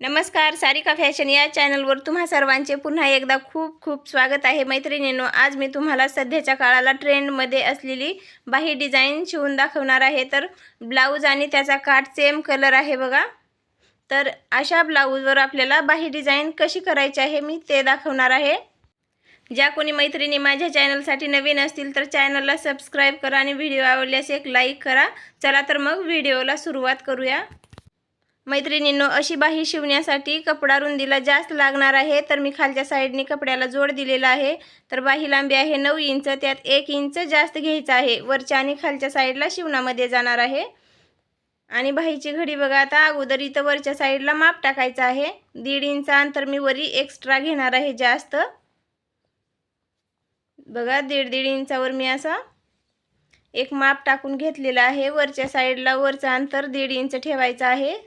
नमस्कार सारिका फॅशन या चॅनलवर तुम्हा सर्वांचे पुन्हा एकदा खूप खूप स्वागत आहे. मैत्रिणींनो आज मी तुम्हाला सध्याच्या काळाला ट्रेंडमध्ये असलेली बाही डिझाईन शिवून दाखवणार आहे. तर ब्लाऊज आणि त्याचा काठ सेम कलर आहे बघा. तर अशा ब्लाऊजवर आपल्याला बाही डिझाईन कशी करायची आहे मी ते दाखवणार आहे. ज्या कोणी मैत्रिणी माझ्या चॅनलसाठी नवीन असतील तर चॅनलला सबस्क्राईब करा आणि व्हिडिओ आवडल्यास एक लाईक करा. चला तर मग व्हिडिओला सुरुवात करूया. मैत्रिणींनो अशी बाही शिवण्यासाठी कपडा रुंदीला जास्त लागणार आहे तर मी खालच्या साईडने कपड्याला जोड दिलेला आहे. तर बाही लांबी आहे नऊ इंच त्यात एक इंच जास्त घ्यायचं आहे. वरच्या आणि खालच्या साईडला शिवणामध्ये जाणार आहे. आणि बाहीची घडी बघा आता अगोदर इथं वरच्या साईडला माप टाकायचं आहे. दीड इंच अंतर मी वरी एक्स्ट्रा घेणार आहे जास्त. बघा दीड दीड इंचावर मी असा एक माप टाकून घेतलेला आहे. वरच्या साईडला वरचं अंतर दीड इंच ठेवायचं आहे.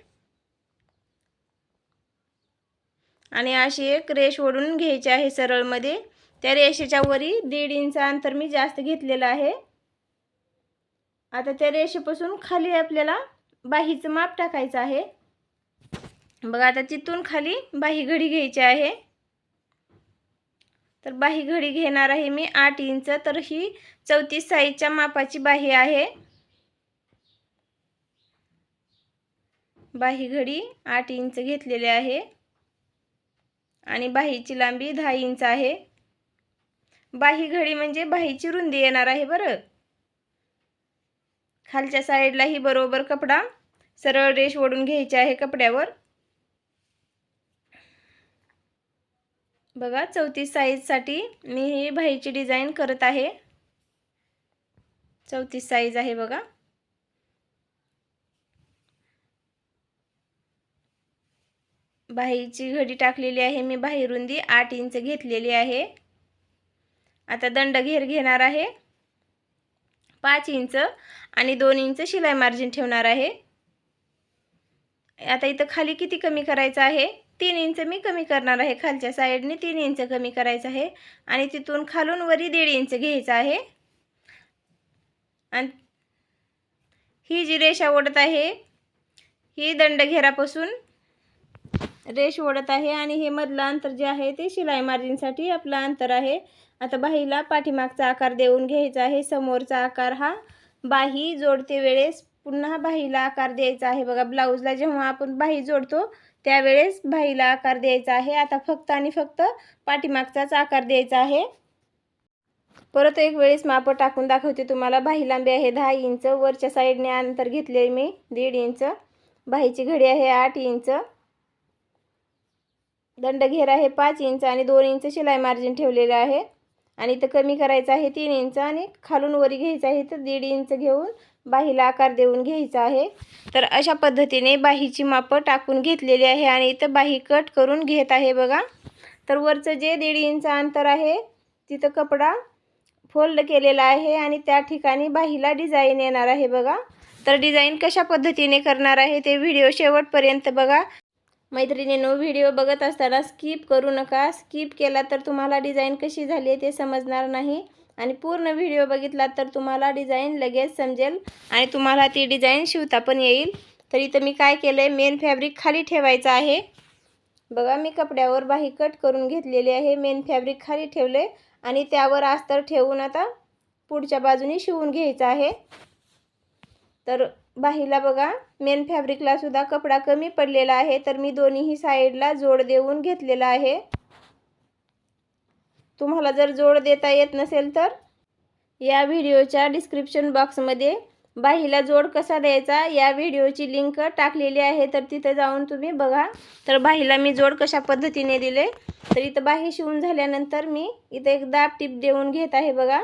आणि अशी एक रेष ओढून घ्यायची आहे सरळमध्ये. त्या रेषेच्या वरी दीड इंच अंतर मी जास्त घेतलेलं आहे. आता त्या रेषेपासून खाली आपल्याला बाहीचं माप टाकायचं आहे. बघा आता तिथून खाली बाही घडी घ्यायची आहे. तर बाही घडी घेणार आहे मी आठ इंच तर ही चौतीस साईजच्या मापाची बाही आहे. बाही घडी आठ इंच घेतलेली आहे. आणि बाहीची लांबी दहा इंच आहे. बाही घडी म्हणजे बाहीची रुंदी येणार आहे बरं. खालच्या साईडलाही बरोबर कपडा. सरळ रेश ओढून घ्यायची आहे कपड्यावर. बघा चौतीस साईजसाठी मी ही बाहीची डिझाईन करत आहे. चौतीस साईज आहे बघा. बाहीची घडी टाकलेली आहे मी बाही रुंदी आठ इंच घेतलेली आहे. आता दंड घेर घेणार आहे. पाच इंच आणि दोन इंच शिलाई मार्जिन ठेवणार आहे. आता इथं खाली किती कमी करायचं आहे? तीन इंच मी कमी करणार आहे. खालच्या साईडने तीन इंच कमी करायचं आहे आणि तिथून खालून वरी दीड इंच घ्यायचं आहे. आणि ही जी रेषा ओढत आहे ही दंडघेरापासून रेष ओढत आहे आणि हे मधलं अंतर जे आहे ते शिलाई मार्जिनसाठी आपलं अंतर आहे. आता बाहीला पाठीमागचा आकार देऊन घ्यायचा आहे. समोरचा आकार हा बाही जोडते वेळेस पुन्हा बाहीला आकार द्यायचा आहे. बघा ब्लाऊजला जेव्हा आपण बाही जोडतो त्यावेळेस बाहीला आकार द्यायचा आहे. आता फक्त आणि फक्त पाठीमागचाच आकार द्यायचा आहे. परत एक वेळेस माप टाकून दाखवते तुम्हाला. बाही लांबी आहे दहा इंच. वरच्या साईडने अंतर घेतले मी दीड इंच. बाहीची घडी आहे आठ इंच. दंड घेर आहे पाच इंच आणि दोन इंच शिलाई मार्जिन ठेवलेलं आहे. आणि इथं कमी करायचं आहे तीन इंच आणि खालून वरी घ्यायचं आहे तर दीड इंच घेऊन बाहीला आकार देऊन घ्यायचा आहे. तर अशा पद्धतीने बाहीची मापं टाकून घेतलेली आहे आणि इथं बाही कट करून घेत आहे बघा. तर वरचं जे दीड इंच अंतर आहे तिथं कपडा फोल्ड केलेला आहे आणि त्या ठिकाणी बाहीला डिझाईन येणार आहे बघा. तर डिझाईन कशा पद्धतीने करणार आहे ते व्हिडिओ शेवटपर्यंत बघा. मैत्रिणींनो व्हिडिओ बघत असताना स्किप करू नका. स्किप केला तर तुम्हाला डिझाईन कशी झाली आहे ते समजणार नाही. आणि पूर्ण व्हिडिओ बघितला तर तुम्हाला डिझाईन लगेच समजेल आणि तुम्हाला ती डिझाईन शिवता पण येईल. तर इथं मी काय केलं आहे मेन फॅब्रिक खाली ठेवायचं आहे. बघा मी कपड्यावर बाही कट करून घेतलेली आहे. मेन फॅब्रिक खाली ठेवले आणि त्यावर अस्तर ठेवून आता पुढच्या बाजूने शिवून घ्यायचं आहे. तर बाहीला बघा. मेन फॅब्रिकला सुद्धा कपडा कमी पडलेला आहे. तर मी दोन्हीही साईडला जोड देऊन घेतलेला आहे. तुम्हाला जर जोड देता येत नसेल तर या व्हिडिओच्या डिस्क्रिप्शन बॉक्समध्ये बाहीला जोड कसा द्यायचा या व्हिडिओची लिंक टाकलेली आहे. तर तिथं जाऊन तुम्ही बघा. तर बाहीला मी जोड कशा पद्धतीने दिले? तर इथं बाही शिवून झाल्यानंतर मी इथं एक दाब टिप देऊन घेत आहे बघा.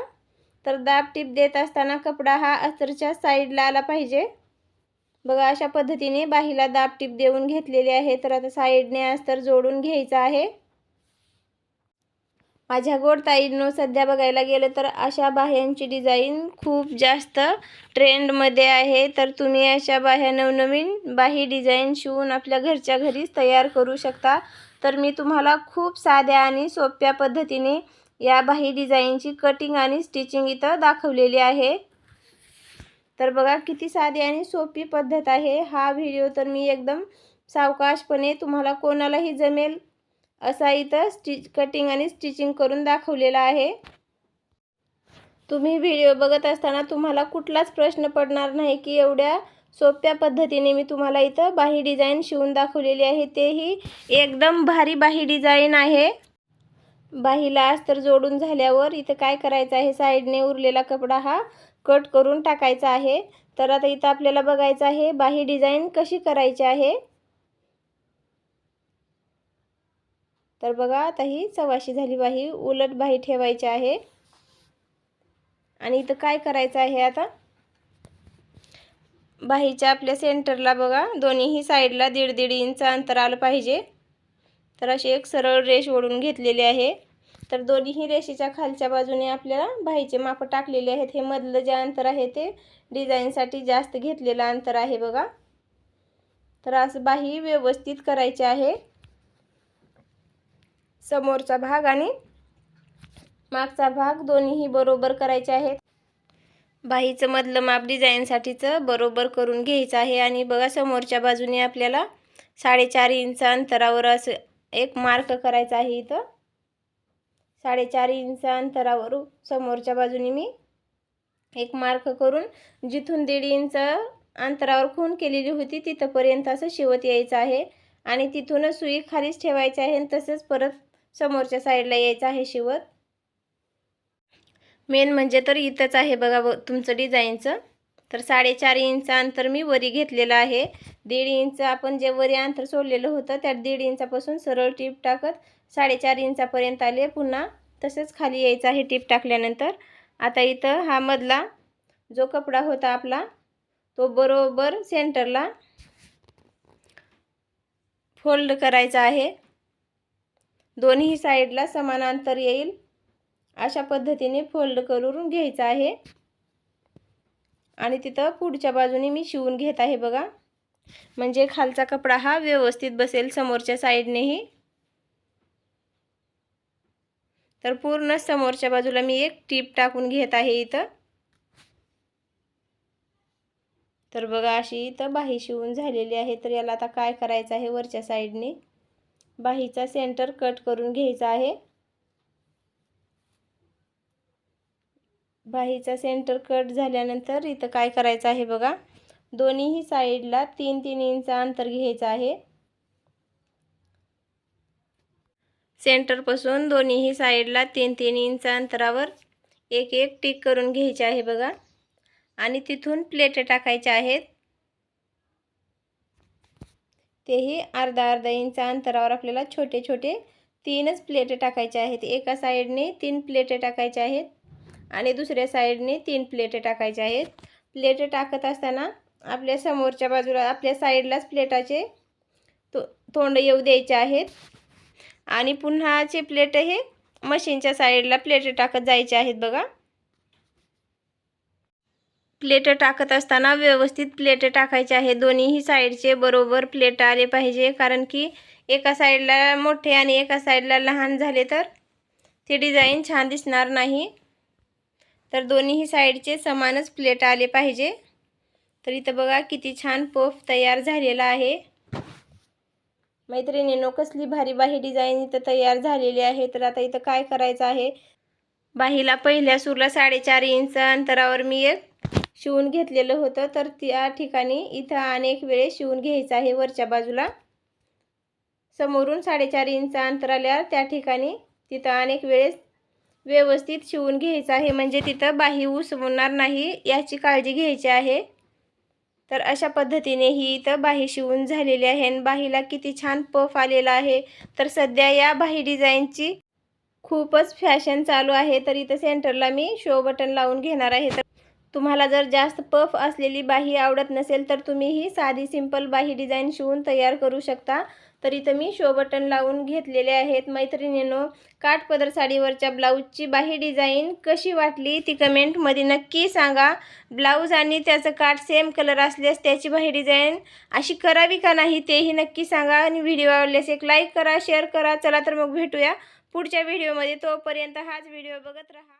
तर दाब टिप देत असताना कपडा हा अस्तरच्या साईडला आला पाहिजे. बघा अशा पद्धतीने बाहीला दाब टिप देऊन घेतलेली आहे. तर आता साईडने अस्तर जोडून घ्यायचं आहे. माझ्या गोड सध्या बघायला गेलं तर अशा बाह्यांची डिझाईन खूप जास्त ट्रेंडमध्ये आहे. तर तुम्ही अशा बाह्या नवनवीन बाही डिझाईन शिवून आपल्या घरच्या घरीच तयार करू शकता. तर मी तुम्हाला खूप साध्या आणि सोप्या पद्धतीने या बाही डिझाईनची कटिंग आणि स्टिचिंग इथं दाखवलेली आहे. तर बघा किती साधी आणि सोपी पद्धत आहे. हा व्हिडिओ तर मी एकदम सावकाशपणे तुम्हाला कोणालाही जमेल असा इथं स्टिच कटिंग आणि स्टिचिंग करून दाखवलेला आहे. तुम्ही व्हिडिओ बघत असताना तुम्हाला कुठलाच प्रश्न पडणार नाही की एवढ्या सोप्या पद्धतीने मी तुम्हाला इथं बाही डिझाईन शिवून दाखवलेली आहे. तेही एकदम भारी बाही डिझाईन आहे. बाहीला अस्तर जोडून झाल्यावर इथं काय करायचं आहे? साईडने उरलेला कपडा हा कट करून टाकायचा आहे. तर आता इथं आपल्याला बघायचं आहे बाही डिझाईन कशी करायची आहे. तर बघा आता ही चवाशी झाली बाही उलट बाही ठेवायची आहे. आणि इथं काय करायचं आहे आता? बाहीच्या आपल्या सेंटरला बघा दोन्हीही साईडला दीड दीड इंच अंतर आलं पाहिजे. तर अशी एक सरळ रेष ओढून घेतलेली आहे. तर दोन्हीही रेषेच्या खालच्या बाजूने आपल्याला बाहीचे माप टाकलेले आहेत. हे मधलं जे अंतर आहे ते डिझाईनसाठी जास्त घेतलेलं अंतर आहे बघा. तर असं बाही व्यवस्थित करायची आहे. समोरचा भाग आणि मागचा भाग दोन्हीही बरोबर करायचे आहेत. बाहीचं मधलं माप डिझाईनसाठीचं बरोबर करून घ्यायचं आहे आणि बघा समोरच्या बाजूने आपल्याला साडेचार इंच अंतरावर असं एक मार्क करायचा आहे इथं. साडेचार इंच अंतरावर समोरच्या बाजूने मी एक मार्क करून जिथून दीड इंच अंतरावर खून केलेली होती तिथंपर्यंत असं शिवत यायचं आहे. आणि तिथूनच सुई खालीच ठेवायची आहे आणि तसंच परत समोरच्या साईडला यायचं आहे शिवत. मेन म्हणजे तर इथंच आहे बघा ब तुमचं डिझाईनचं. तर साडेचार इंच अंतर मी वरी घेतलेलं आहे. दीड इंच आपण जे वरी अंतर सोडलेलं होतं त्यात दीड इंचापासून सरळ टीप टाकत साडेचार इंचापर्यंत आले. पुन्हा तसंच खाली यायचं आहे टीप टाकल्यानंतर. आता इथं हा मधला जो कपडा होता आपला तो बरोबर सेंटरला फोल्ड करायचा आहे. दोन्ही साईडला समान अंतर येईल. अशा पद्धतीने फोल्ड करून घ्यायचं आहे. आणि तिथं पुढच्या बाजूने मी शिवून घेत आहे बघा. म्हणजे खालचा कपडा हा व्यवस्थित बसेल समोरच्या साईडनेही. तर पूर्ण समोरच्या बाजूला मी एक टीप टाकून घेत आहे इथं. तर बघा अशी इथं बाही शिवून झालेली आहे. तर याला आता काय करायचं आहे वरच्या साईडने? बाहीचा सेंटर कट करून घ्यायचा आहे. बाहीचा सेंटर कट झाल्यानंतर इथं काय करायचं आहे बघा. दोन्हीही साईडला तीन तीन इंच अंतर घ्यायचं आहे. सेंटरपासून दोन्हीही साईडला तीन तीन इंच अंतरावर एक एक टिक करून घ्यायचे आहे बघा. आणि तिथून प्लेट टाकायच्या आहेत. तेही अर्धा अर्धा इंच अंतरावर आपल्याला छोटे छोटे तीनच प्लेट टाकायचे आहेत. एका साईडने तीन प्लेट टाकायच्या आहेत. आणि दुसऱ्या साईडने तीन प्लेट टाकायचे आहेत. प्लेट टाकत असताना आपल्या समोरच्या बाजूला आपल्या साईडलाच प्लेटाचे तो तोंड येऊ द्यायचे आहेत. आणि पुन्हाचे प्लेट हे मशीनच्या साईडला प्लेट टाकत जायचे आहेत बघा. प्लेट टाकत असताना व्यवस्थित प्लेट टाकायचे आहे दोन्हीही साईडचे बरोबर प्लेट आले पाहिजे कारण की एका साईडला मोठे आणि एका साईडला लहान झाले तर ते डिझाईन छान दिसणार नाही. तर दोन्हीही साईडचे समानच प्लेट आले पाहिजे. तर इथं बघा किती छान पफ तयार झालेला आहे. मैत्रिणीनो कसली भारी बाही डिझाईन इथं तयार झालेली आहे. तर आता इथं काय करायचं आहे? बाहीला पहिल्या सूरला साडेचार इंच अंतरावर मी एक शिवून घेतलेलं होतं. तर त्या ठिकाणी इथं अनेक वेळेस शिवून घ्यायचं आहे वरच्या बाजूला. समोरून साडेचार इंच अंतर आल्यावर त्या ठिकाणी तिथं अनेक वेळेस व्यवस्थित शिवून घ्यायचं आहे. म्हणजे तिथं बाही उसवणार नाही याची काळजी घ्यायची आहे. तर अशा पद्धतीने ही इथं बाही शिवून झालेली आहे आणि बाहीला किती छान पफ आलेला आहे. तर सध्या या बाही डिझाईनची खूपच फॅशन चालू आहे. तर इथं सेंटरला मी शो बटन लावून घेणार आहे. तर तुम्हाला जर जास्त पफ असलेली बाही आवडत नसेल तर तुम्ही ही साधी सिंपल बाही डिझाईन शिवून तयार करू शकता. तर इथं मी शो बटन लावून घेतलेले आहेत. मैत्रिणीनो काठपदर साडीवरच्या ब्लाऊजची बाही डिझाईन कशी वाटली ती कमेंटमध्ये नक्की सांगा. ब्लाऊज आणि त्याचं काठ सेम कलर असल्यास त्याची बाही डिझाईन अशी करावी का नाही तेही नक्की सांगा. आणि व्हिडिओ आवडल्यास एक लाईक करा शेअर करा. चला तर मग भेटूया पुढच्या व्हिडिओमध्ये तोपर्यंत हाच व्हिडिओ बघत राहा.